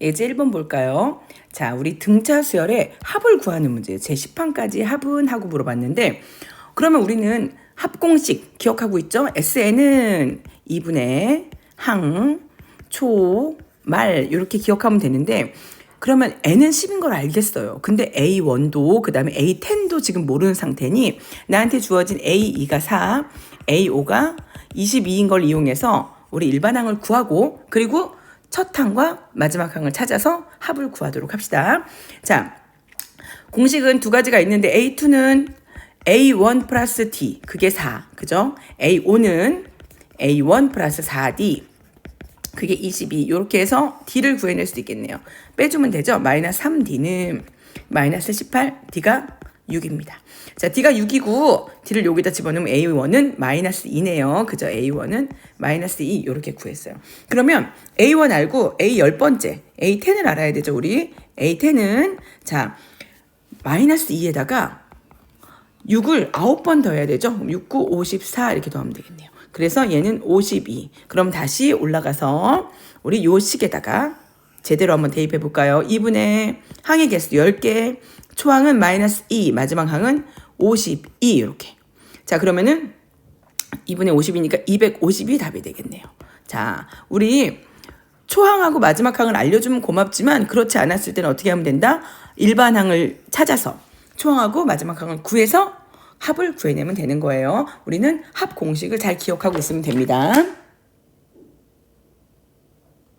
예제 1번 볼까요? 자, 우리 등차 수열의 합을 구하는 문제. 제 10판까지 합은 하고 물어봤는데 그러면 우리는 합공식 기억하고 있죠? SN은 2분의 항, 초, 말 이렇게 기억하면 되는데 그러면 n은 10인 걸 알겠어요. 근데 A1도 그다음에 A10도 지금 모르는 상태니 나한테 주어진 A2가 4, A5가 22인 걸 이용해서 우리 일반항을 구하고 그리고 첫 항과 마지막 항을 찾아서 합을 구하도록 합시다. 자, 공식은 두 가지가 있는데 A2는 A1 플러스 D 그게 4 그죠? A5는 A1 플러스 4D 그게 22 이렇게 해서 D를 구해낼 수도 있겠네요. 빼주면 되죠? 마이너스 3D는 마이너스 18 D가 6입니다. 자 D가 6이고 D를 여기다 집어넣으면 A1은 마이너스 2네요. 그죠? A1은 마이너스 2 이렇게 구했어요. 그러면 A1 알고 A 열 번째 A10을 알아야 되죠 우리 A10은 자 마이너스 2에다가 6을 9번 더해야 되죠? 6, 9, 54 이렇게 더하면 되겠네요. 그래서 얘는 52. 그럼 다시 올라가서 우리 요 식에다가 제대로 한번 대입해 볼까요? 2분의 항의 개수 10개, 초항은 마이너스 2, 마지막 항은 52 이렇게. 자 그러면은 2분의 50이니까 250이 답이 되겠네요. 자 우리 초항하고 마지막 항을 알려주면 고맙지만 그렇지 않았을 때는 어떻게 하면 된다? 일반 항을 찾아서 초항하고 마지막 항을 구해서 합을 구해내면 되는 거예요. 우리는 합 공식을 잘 기억하고 있으면 됩니다.